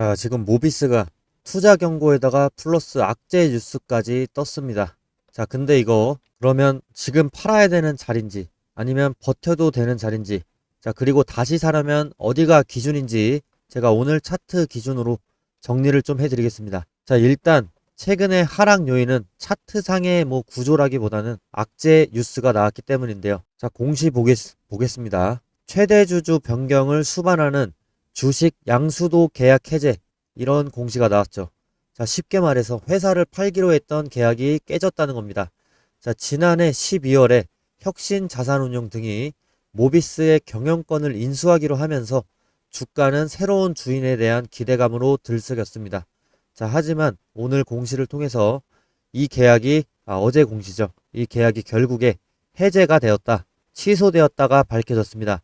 자, 지금 모비스가 투자 경고에다가 플러스 악재 뉴스까지 떴습니다. 자, 근데 이거 그러면 지금 팔아야 되는 자리인지 아니면 버텨도 되는 자리인지 자, 그리고 다시 사려면 어디가 기준인지 제가 오늘 차트 기준으로 정리를 좀 해드리겠습니다. 자, 일단 최근의 하락 요인은 차트상의 뭐 구조라기보다는 악재 뉴스가 나왔기 때문인데요. 자, 공시 보겠, 보겠습니다. 최대 주주 변경을 수반하는 주식 양수도 계약 해제 이런 공시가 나왔죠. 자, 쉽게 말해서 회사를 팔기로 했던 계약이 깨졌다는 겁니다. 자, 지난해 12월에 혁신 자산운용 등이 모비스의 경영권을 인수하기로 하면서 주가는 새로운 주인에 대한 기대감으로 들썩였습니다. 자, 하지만 오늘 공시를 통해서 이 계약이 아, 어제 공시죠. 이 계약이 결국에 해제가 되었다. 취소되었다가 밝혀졌습니다.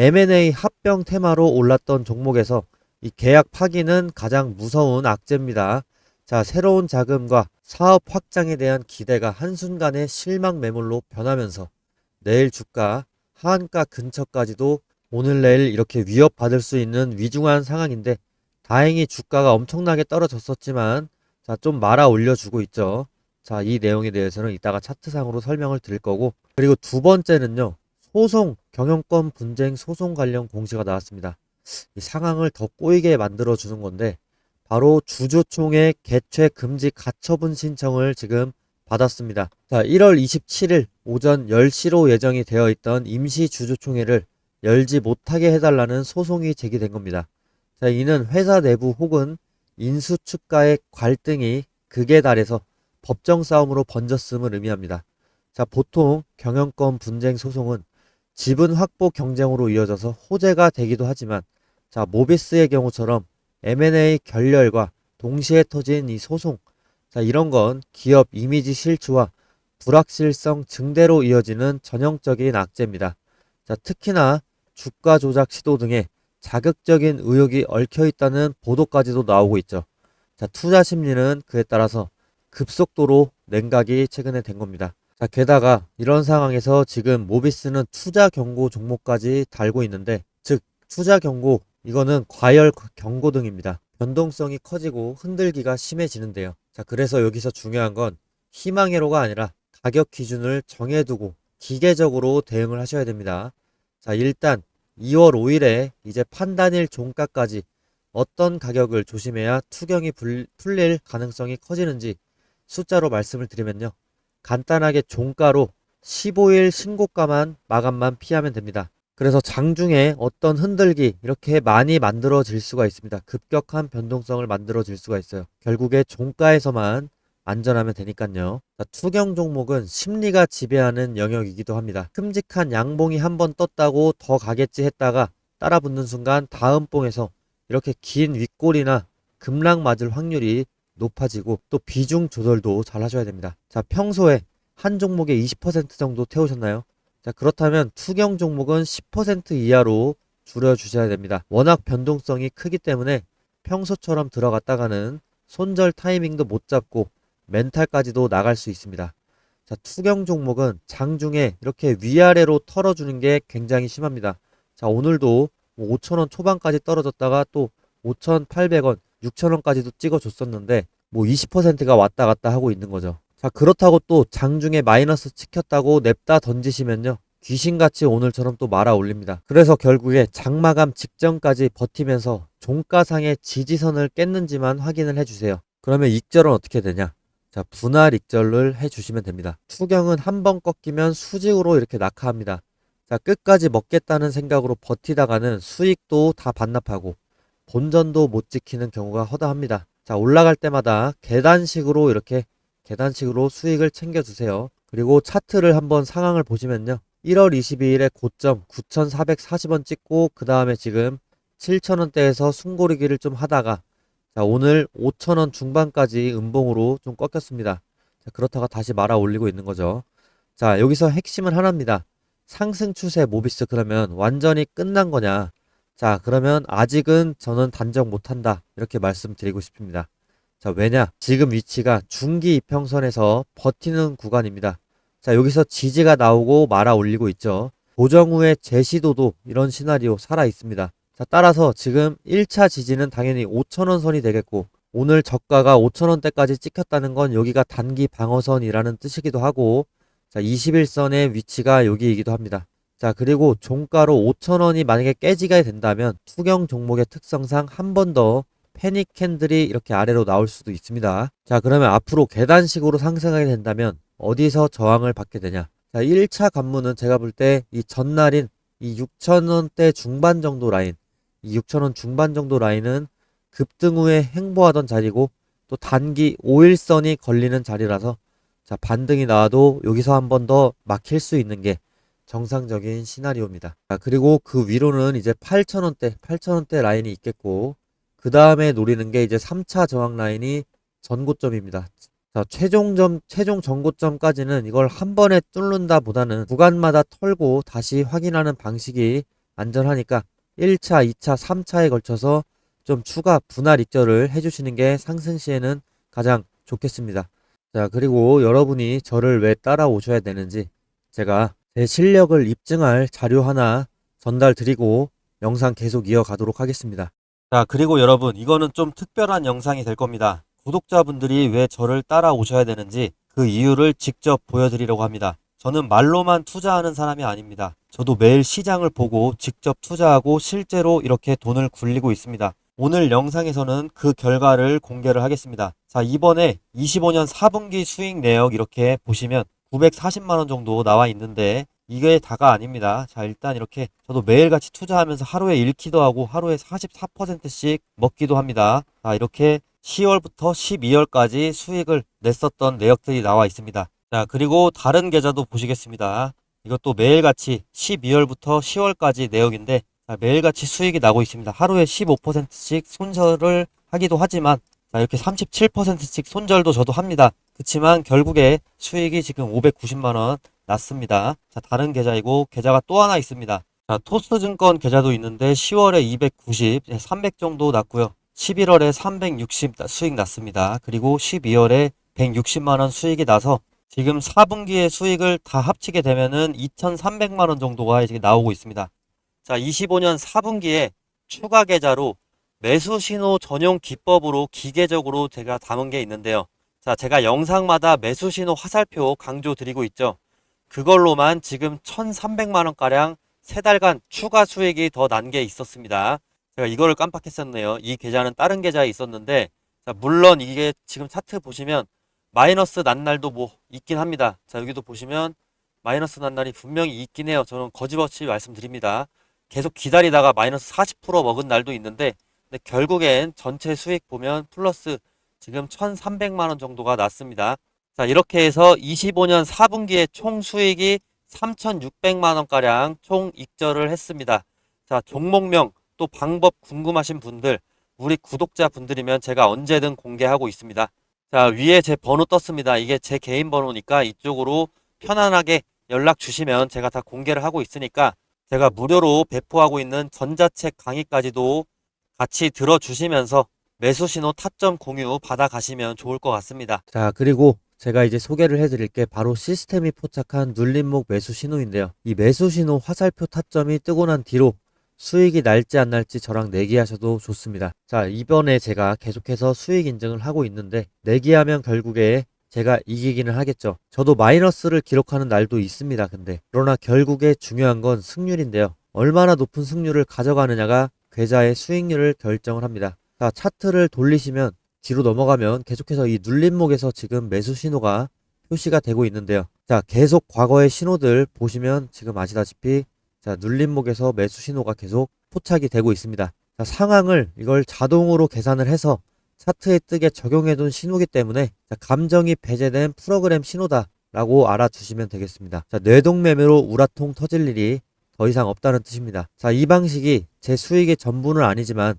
M&A 합병 테마로 올랐던 종목에서 이 계약 파기는 가장 무서운 악재입니다. 자, 새로운 자금과 사업 확장에 대한 기대가 한순간에 실망 매물로 변하면서 내일 주가 하한가 근처까지도 오늘 내일 이렇게 위협받을 수 있는 위중한 상황인데 다행히 주가가 엄청나게 떨어졌었지만 자, 좀 말아 올려주고 있죠. 자, 이 내용에 대해서는 이따가 차트상으로 설명을 드릴 거고 그리고 두 번째는요. 소송, 경영권 분쟁 소송 관련 공시가 나왔습니다. 이 상황을 더 꼬이게 만들어 주는 건데 바로 주주총회 개최 금지 가처분 신청을 지금 받았습니다. 자, 1월 27일 오전 10시로 예정이 되어 있던 임시 주주총회를 열지 못하게 해달라는 소송이 제기된 겁니다. 자, 이는 회사 내부 혹은 인수 측과의 갈등이 극에 달해서 법정 싸움으로 번졌음을 의미합니다. 자, 보통 경영권 분쟁 소송은 지분 확보 경쟁으로 이어져서 호재가 되기도 하지만 자, 모비스의 경우처럼 M&A 결렬과 동시에 터진 이 소송 자, 이런 건 기업 이미지 실추와 불확실성 증대로 이어지는 전형적인 악재입니다. 자, 특히나 주가 조작 시도 등의 자극적인 의혹이 얽혀 있다는 보도까지도 나오고 있죠. 자, 투자 심리는 그에 따라서 급속도로 냉각이 최근에 된 겁니다. 자, 게다가 이런 상황에서 지금 모비스는 투자 경고 종목까지 달고 있는데, 즉, 투자 경고, 이거는 과열 경고 등입니다. 변동성이 커지고 흔들기가 심해지는데요. 자, 그래서 여기서 중요한 건 희망회로가 아니라 가격 기준을 정해두고 기계적으로 대응을 하셔야 됩니다. 자, 일단 2월 5일에 이제 판단일 종가까지 어떤 가격을 조심해야 투경이 불- 풀릴 가능성이 커지는지 숫자로 말씀을 드리면요. 간단하게 종가로 15일 신고가만 마감만 피하면 됩니다. 그래서 장중에 어떤 흔들기 이렇게 많이 만들어질 수가 있습니다. 급격한 변동성을 만들어질 수가 있어요. 결국에 종가에서만 안전하면 되니까요. 자, 투경 종목은 심리가 지배하는 영역이기도 합니다. 큼직한 양봉이 한 번 떴다고 더 가겠지 했다가 따라 붙는 순간 다음 봉에서 이렇게 긴 윗골이나 급락 맞을 확률이 높아지고 또 비중 조절도 잘 하셔야 됩니다. 자, 평소에 한 종목에 20% 정도 태우셨나요? 자, 그렇다면 투경 종목은 10% 이하로 줄여 주셔야 됩니다. 워낙 변동성이 크기 때문에 평소처럼 들어갔다가는 손절 타이밍도 못 잡고 멘탈까지도 나갈 수 있습니다. 자, 투경 종목은 장중에 이렇게 위아래로 털어주는 게 굉장히 심합니다. 자, 오늘도 5천원 초반까지 떨어졌다가 또 5,800원, 6천원까지도 찍어줬었는데 뭐 20%가 왔다 갔다 하고 있는 거죠. 자, 그렇다고 또 장중에 마이너스 찍혔다고 냅다 던지시면요. 귀신같이 오늘처럼 또 말아 올립니다. 그래서 결국에 장마감 직전까지 버티면서 종가상의 지지선을 깼는지만 확인을 해주세요. 그러면 익절은 어떻게 되냐? 자, 분할 익절을 해주시면 됩니다. 투경은 한 번 꺾이면 수직으로 이렇게 낙하합니다. 자, 끝까지 먹겠다는 생각으로 버티다가는 수익도 다 반납하고 본전도 못 지키는 경우가 허다합니다. 자, 올라갈 때마다 계단식으로 이렇게 계단식으로 수익을 챙겨주세요. 그리고 차트를 한번 상황을 보시면요. 1월 22일에 고점 9,440원 찍고 그 다음에 지금 7,000원대에서 숨고르기를 좀 하다가 자, 오늘 5,000원 중반까지 음봉으로 좀 꺾였습니다. 자, 그렇다가 다시 말아 올리고 있는 거죠. 자, 여기서 핵심은 하나입니다. 상승 추세 모비스 그러면 완전히 끝난 거냐? 자, 그러면 아직은 저는 단정 못한다. 이렇게 말씀드리고 싶습니다. 자, 왜냐? 지금 위치가 중기 이평선에서 버티는 구간입니다. 자, 여기서 지지가 나오고 말아 올리고 있죠. 고정 후의 제시도도 이런 시나리오 살아 있습니다. 자, 따라서 지금 1차 지지는 당연히 5천원 선이 되겠고 오늘 저가가 5천원대까지 찍혔다는 건 여기가 단기 방어선이라는 뜻이기도 하고 자, 21선의 위치가 여기이기도 합니다. 자, 그리고 종가로 5천원이 만약에 깨지게 된다면 투경 종목의 특성상 한 번 더 패닉 캔들이 이렇게 아래로 나올 수도 있습니다. 자, 그러면 앞으로 계단식으로 상승하게 된다면 어디서 저항을 받게 되냐? 자, 1차 관문은 제가 볼 때 이 전날인 이 6천원대 중반 정도 라인, 이 6천원 중반 정도 라인은 급등 후에 행보하던 자리고 또 단기 5일선이 걸리는 자리라서 자, 반등이 나와도 여기서 한 번 더 막힐 수 있는 게 정상적인 시나리오입니다. 자, 그리고 그 위로는 이제 8,000원대, 8,000원대 라인이 있겠고, 그 다음에 노리는 게 이제 3차 저항 라인이 전고점입니다. 자, 최종점, 최종 전고점까지는 이걸 한 번에 뚫는다 보다는 구간마다 털고 다시 확인하는 방식이 안전하니까 1차, 2차, 3차에 걸쳐서 좀 추가 분할 입절을 해주시는 게 상승 시에는 가장 좋겠습니다. 자, 그리고 여러분이 저를 왜 따라오셔야 되는지 제가 제 실력을 입증할 자료 하나 전달 드리고 영상 계속 이어가도록 하겠습니다. 자, 그리고 여러분, 이거는 좀 특별한 영상이 될 겁니다. 구독자분들이 왜 저를 따라오셔야 되는지 그 이유를 직접 보여드리려고 합니다. 저는 말로만 투자하는 사람이 아닙니다. 저도 매일 시장을 보고 직접 투자하고 실제로 이렇게 돈을 굴리고 있습니다. 오늘 영상에서는 그 결과를 공개를 하겠습니다. 자, 이번에 25년 4분기 수익 내역 이렇게 보시면 940만원 정도 나와 있는데 이게 다가 아닙니다. 자, 일단 이렇게 저도 매일같이 투자하면서 하루에 잃기도 하고 하루에 44%씩 먹기도 합니다. 자, 이렇게 10월부터 12월까지 수익을 냈었던 내역들이 나와 있습니다. 자, 그리고 다른 계좌도 보시겠습니다. 이것도 매일같이 12월부터 10월까지 내역인데 자, 매일같이 수익이 나고 있습니다. 하루에 15%씩 손절을 하기도 하지만 자, 이렇게 37%씩 손절도 저도 합니다. 그렇지만 결국에 수익이 지금 590만원 났습니다. 자, 다른 계좌이고 계좌가 또 하나 있습니다. 자, 토스증권 계좌도 있는데 10월에 290, 300 정도 났고요. 11월에 360 수익 났습니다. 그리고 12월에 160만원 수익이 나서 지금 4분기의 수익을 다 합치게 되면은 2,300만원 정도가 이제 나오고 있습니다. 자, 25년 4분기에 추가 계좌로 매수 신호 전용 기법으로 기계적으로 제가 담은 게 있는데요. 자, 제가 영상마다 매수 신호 화살표 강조 드리고 있죠. 그걸로만 지금 1,300만 원가량 세 달간 추가 수익이 더 난 게 있었습니다. 제가 이거를 깜빡했었네요. 이 계좌는 다른 계좌에 있었는데 자, 물론 이게 지금 차트 보시면 마이너스 난 날도 뭐 있긴 합니다. 자, 여기도 보시면 마이너스 난 날이 분명히 있긴 해요. 저는 거짓없이 말씀드립니다. 계속 기다리다가 마이너스 40% 먹은 날도 있는데 결국엔 전체 수익 보면 플러스 지금 1,300만 원 정도가 났습니다. 자, 이렇게 해서 25년 4분기에 총 수익이 3,600만 원가량 총 익절을 했습니다. 자, 종목명 또 방법 궁금하신 분들, 우리 구독자 분들이면 제가 언제든 공개하고 있습니다. 자, 위에 제 번호 떴습니다. 이게 제 개인 번호니까 이쪽으로 편안하게 연락 주시면 제가 다 공개를 하고 있으니까 제가 무료로 배포하고 있는 전자책 강의까지도 같이 들어주시면서 매수 신호 타점 공유 받아 가시면 좋을 것 같습니다. 자, 그리고 제가 이제 소개를 해드릴 게 바로 시스템이 포착한 눌림목 매수 신호인데요. 이 매수 신호 화살표 타점이 뜨고 난 뒤로 수익이 날지 안 날지 저랑 내기하셔도 좋습니다. 자, 이번에 제가 계속해서 수익 인증을 하고 있는데 내기하면 결국에 제가 이기기는 하겠죠. 저도 마이너스를 기록하는 날도 있습니다. 근데 그러나 결국에 중요한 건 승률인데요. 얼마나 높은 승률을 가져가느냐가 계좌의 수익률을 결정을 합니다. 자, 차트를 돌리시면 뒤로 넘어가면 계속해서 이 눌림목에서 지금 매수 신호가 표시가 되고 있는데요. 자, 계속 과거의 신호들 보시면 지금 아시다시피 자, 눌림목에서 매수 신호가 계속 포착이 되고 있습니다. 자, 상황을 이걸 자동으로 계산을 해서 차트에 뜨게 적용해 둔 신호기 때문에 자, 감정이 배제된 프로그램 신호다 라고 알아두시면 되겠습니다. 자, 뇌동매매로 우라통 터질 일이 더 이상 없다는 뜻입니다. 자, 이 방식이 제 수익의 전부는 아니지만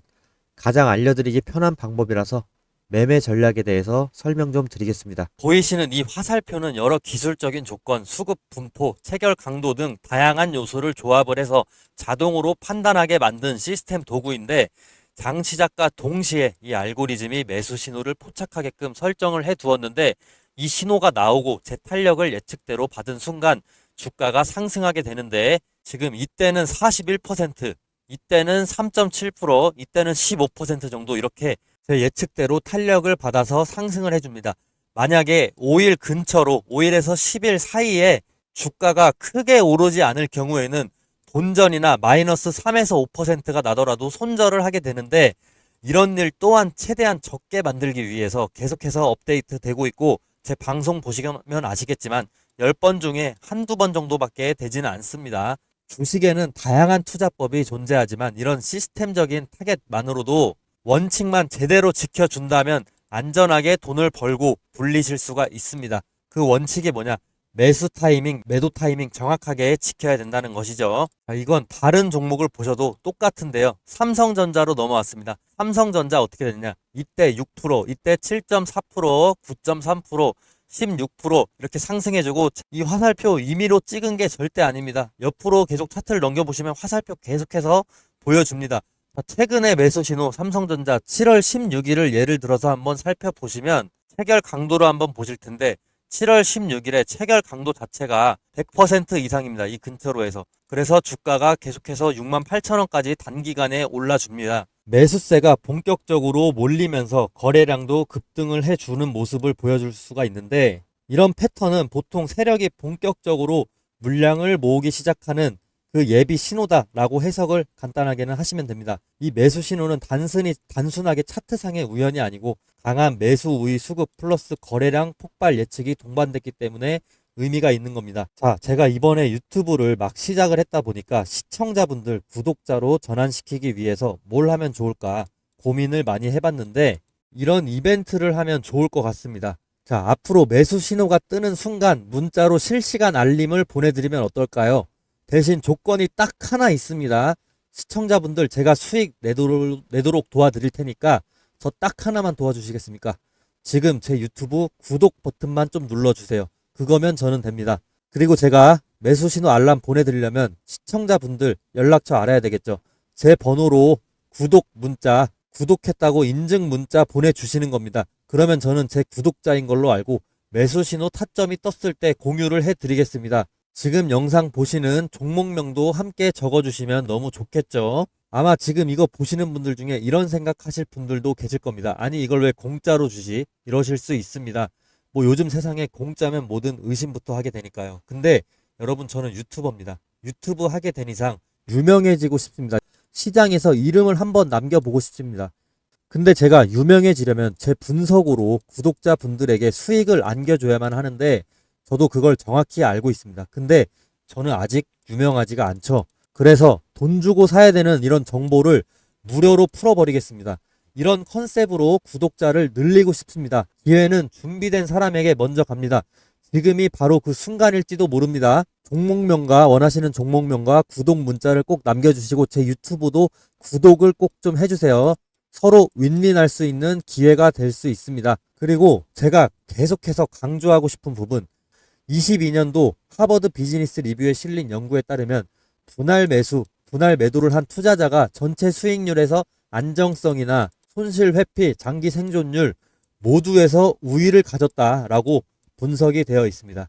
가장 알려드리기 편한 방법이라서 매매 전략에 대해서 설명 좀 드리겠습니다. 보이시는 이 화살표는 여러 기술적인 조건, 수급 분포, 체결 강도 등 다양한 요소를 조합을 해서 자동으로 판단하게 만든 시스템 도구인데 장 시작과 동시에 이 알고리즘이 매수 신호를 포착하게끔 설정을 해 두었는데 이 신호가 나오고 제 탄력을 예측대로 받은 순간 주가가 상승하게 되는데 지금 이때는 41%, 이때는 3.7%, 이때는 15% 정도 이렇게 제 예측대로 탄력을 받아서 상승을 해줍니다. 만약에 5일 근처로 5일에서 10일 사이에 주가가 크게 오르지 않을 경우에는 본전이나 마이너스 3에서 5%가 나더라도 손절을 하게 되는데 이런 일 또한 최대한 적게 만들기 위해서 계속해서 업데이트 되고 있고 제 방송 보시면 아시겠지만 10번 중에 한두 번 정도밖에 되지는 않습니다. 주식에는 다양한 투자법이 존재하지만 이런 시스템적인 타겟만으로도 원칙만 제대로 지켜준다면 안전하게 돈을 벌고 불리실 수가 있습니다. 그 원칙이 뭐냐? 매수 타이밍, 매도 타이밍 정확하게 지켜야 된다는 것이죠. 자, 이건 다른 종목을 보셔도 똑같은데요. 삼성전자로 넘어왔습니다. 삼성전자 어떻게 됐냐? 이때 6%, 이때 7.4%, 9.3%, 16% 이렇게 상승해주고 이 화살표 임의로 찍은 게 절대 아닙니다. 옆으로 계속 차트를 넘겨보시면 화살표 계속해서 보여줍니다. 자, 최근에 매수 신호 삼성전자 7월 16일을 예를 들어서 한번 살펴보시면 체결 강도로 한번 보실 텐데 7월 16일에 체결 강도 자체가 100% 이상입니다. 이 근처로 해서. 그래서 주가가 계속해서 6만 8천 원까지 단기간에 올라줍니다. 매수세가 본격적으로 몰리면서 거래량도 급등을 해주는 모습을 보여줄 수가 있는데 이런 패턴은 보통 세력이 본격적으로 물량을 모으기 시작하는 그 예비 신호다라고 해석을 간단하게는 하시면 됩니다. 이 매수 신호는 단순히 단순하게 차트상의 우연이 아니고 강한 매수 우위 수급 플러스 거래량 폭발 예측이 동반됐기 때문에 의미가 있는 겁니다. 자, 제가 이번에 유튜브를 막 시작을 했다 보니까 시청자분들 구독자로 전환시키기 위해서 뭘 하면 좋을까 고민을 많이 해봤는데 이런 이벤트를 하면 좋을 것 같습니다. 자, 앞으로 매수 신호가 뜨는 순간 문자로 실시간 알림을 보내드리면 어떨까요? 대신 조건이 딱 하나 있습니다. 시청자분들 제가 수익 내도록, 내도록 도와드릴 테니까 저 딱 하나만 도와주시겠습니까? 지금 제 유튜브 구독 버튼만 좀 눌러주세요. 그거면 저는 됩니다. 그리고 제가 매수 신호 알람 보내드리려면 시청자분들 연락처 알아야 되겠죠. 제 번호로 구독 문자, 구독했다고 인증 문자 보내주시는 겁니다. 그러면 저는 제 구독자인 걸로 알고 매수 신호 타점이 떴을 때 공유를 해드리겠습니다. 지금 영상 보시는 종목명도 함께 적어주시면 너무 좋겠죠. 아마 지금 이거 보시는 분들 중에 이런 생각하실 분들도 계실 겁니다. 아니 이걸 왜 공짜로 주지? 이러실 수 있습니다. 뭐 요즘 세상에 공짜면 뭐든 의심부터 하게 되니까요. 근데 여러분 저는 유튜버입니다. 유튜브 하게 된 이상 유명해지고 싶습니다. 시장에서 이름을 한번 남겨보고 싶습니다. 근데 제가 유명해지려면 제 분석으로 구독자 분들에게 수익을 안겨줘야만 하는데 저도 그걸 정확히 알고 있습니다. 근데 저는 아직 유명하지가 않죠. 그래서 돈 주고 사야 되는 이런 정보를 무료로 풀어버리겠습니다. 이런 컨셉으로 구독자를 늘리고 싶습니다. 기회는 준비된 사람에게 먼저 갑니다. 지금이 바로 그 순간일지도 모릅니다. 종목명과 원하시는 종목명과 구독 문자를 꼭 남겨주시고 제 유튜브도 구독을 꼭 좀 해주세요. 서로 윈윈할 수 있는 기회가 될 수 있습니다. 그리고 제가 계속해서 강조하고 싶은 부분 22년도 하버드 비즈니스 리뷰에 실린 연구에 따르면 분할 매수, 분할 매도를 한 투자자가 전체 수익률에서 안정성이나 손실 회피, 장기 생존율 모두에서 우위를 가졌다라고 분석이 되어 있습니다.